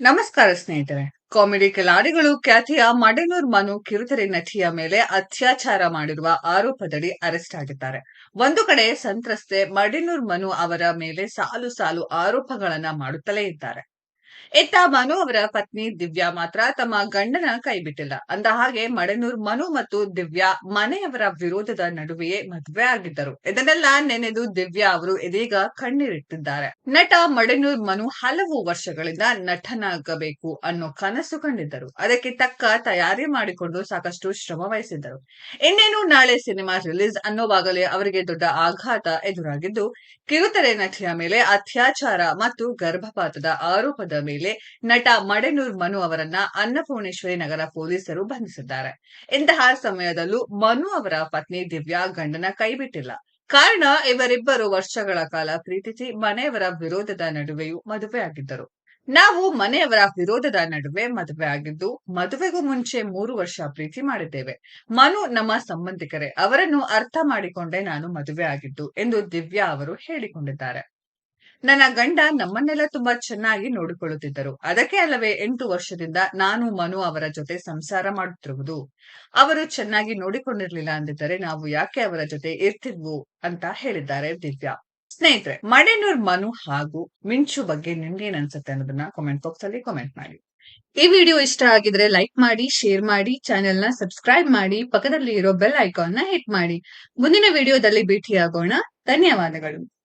ನಮಸ್ಕಾರ ಸ್ನೇಹಿತರೆ. ಕಾಮಿಡಿ ಕಿಲಾಡಿಗಳು ಖ್ಯಾತಿಯ ಮಡೆನೂರ್ ಮನು ಕಿರುತೆರೆ ನಟಿಯ ಮೇಲೆ ಅತ್ಯಾಚಾರ ಮಾಡಿರುವ ಆರೋಪದಡಿ ಅರೆಸ್ಟ್ ಆಗಿದ್ದಾರೆ. ಒಂದು ಕಡೆ ಸಂತ್ರಸ್ತೆ ಮಡೆನೂರ್ ಮನು ಅವರ ಮೇಲೆ ಸಾಲು ಸಾಲು ಆರೋಪಗಳನ್ನ ಮಾಡುತ್ತಲೇ ಇದ್ದಾರೆ. ಇತ್ತ ಮನು ಅವರ ಪತ್ನಿ ದಿವ್ಯಾ ಮಾತ್ರ ತಮ್ಮ ಗಂಡನ ಕೈಬಿಟ್ಟಿಲ್ಲ ಅಂದ ಹಾಗೆ ಮಡನೂರ್ ಮನು ಮತ್ತು ದಿವ್ಯಾ ಮನೆಯವರ ವಿರೋಧದ ನಡುವೆಯೇ ಮದುವೆ ಆಗಿದ್ದರು. ಇದನ್ನೆಲ್ಲ ನೆನೆದು ದಿವ್ಯಾ ಅವರು ಇದೀಗ ಕಣ್ಣೀರಿಟ್ಟಿದ್ದಾರೆ. ನಟ ಮಡನೂರ್ ಮನು ಹಲವು ವರ್ಷಗಳಿಂದ ನಟನಾಗಬೇಕು ಅನ್ನೋ ಕನಸು ಕಂಡಿದ್ದರು. ಅದಕ್ಕೆ ತಕ್ಕ ತಯಾರಿ ಮಾಡಿಕೊಂಡು ಸಾಕಷ್ಟು ಶ್ರಮ ವಹಿಸಿದ್ದರು. ಇನ್ನೇನು ನಾಳೆ ಸಿನಿಮಾ ರಿಲೀಸ್ ಅನ್ನೋವಾಗಲೇ ಅವರಿಗೆ ದೊಡ್ಡ ಆಘಾತ ಎದುರಾಗಿದ್ದು ಕಿರುತೆರೆ ನಟಿಯ ಮೇಲೆ ಅತ್ಯಾಚಾರ ಮತ್ತು ಗರ್ಭಪಾತದ ಆರೋಪದ ಮೇಲೆ ನಟ ಮಡೆನೂರ್ ಮನು ಅವರನ್ನ ಅನ್ನಪೂರ್ಣೇಶ್ವರಿ ನಗರ ಪೊಲೀಸರು ಬಂಧಿಸಿದ್ದಾರೆ. ಇಂತಹ ಸಮಯದಲ್ಲೂ ಮನು ಅವರ ಪತ್ನಿ ದಿವ್ಯಾ ಗಂಡನ ಕೈಬಿಟ್ಟಿಲ್ಲ. ಕಾರಣ ಇವರಿಬ್ಬರು ವರ್ಷಗಳ ಕಾಲ ಪ್ರೀತಿಸಿ ಮನೆಯವರ ವಿರೋಧದ ನಡುವೆಯೂ ಮದುವೆಯಾಗಿದ್ದರು ನಾವು ಮನೆಯವರ ವಿರೋಧದ ನಡುವೆ ಮದುವೆ ಆಗಿದ್ದು ಮದುವೆಗೂ ಮುಂಚೆ ಮೂರು ವರ್ಷ ಪ್ರೀತಿ ಮಾಡಿದ್ದೇವೆ. ಮನು ನಮ್ಮ ಸಂಬಂಧಿಕರೇ, ಅವರನ್ನು ಅರ್ಥ ಮಾಡಿಕೊಂಡೇ ನಾನು ಮದುವೆ ಆಗಿದ್ದು ಎಂದು ದಿವ್ಯಾ ಅವರು ಹೇಳಿಕೊಂಡಿದ್ದಾರೆ. ನನ್ನ ಗಂಡ ನಮ್ಮನ್ನೆಲ್ಲ ತುಂಬಾ ಚೆನ್ನಾಗಿ ನೋಡಿಕೊಳ್ಳುತ್ತಿದ್ದರು. ಅದಕ್ಕೆ ಅಲ್ಲವೇ ಎಂಟು ವರ್ಷದಿಂದ ನಾನು ಮನು ಅವರ ಜೊತೆ ಸಂಸಾರ ಮಾಡುತ್ತಿರುವುದು. ಅವರು ಚೆನ್ನಾಗಿ ನೋಡಿಕೊಂಡಿರ್ಲಿಲ್ಲ ಅಂದಿದ್ದರೆ ನಾವು ಯಾಕೆ ಅವರ ಜೊತೆ ಇರ್ತಿದ್ವು ಅಂತ ಹೇಳಿದ್ದಾರೆ ದಿವ್ಯಾ. ಸ್ನೇಹಿತರೆ ಮಡೆನೂರ್ ಮನು ಹಾಗೂ ಮಿಂಚು ಬಗ್ಗೆ ನಿಮ್ಗೇನ್ ಅನ್ಸುತ್ತೆ ಅನ್ನೋದನ್ನ ಕಾಮೆಂಟ್ ಬಾಕ್ಸ್ ಅಲ್ಲಿ ಕಾಮೆಂಟ್ ಮಾಡಿ. ಈ ವಿಡಿಯೋ ಇಷ್ಟ ಆಗಿದ್ರೆ ಲೈಕ್ ಮಾಡಿ ಶೇರ್ ಮಾಡಿ ಚಾನೆಲ್ನ ಸಬ್ಸ್ಕ್ರೈಬ್ ಮಾಡಿ ಪಕ್ಕದಲ್ಲಿ ಇರೋ ಬೆಲ್ ಐಕಾನ್ನ ಹಿಟ್ ಮಾಡಿ. ಮುಂದಿನ ವಿಡಿಯೋದಲ್ಲಿ ಭೇಟಿಯಾಗೋಣ. ಧನ್ಯವಾದಗಳು.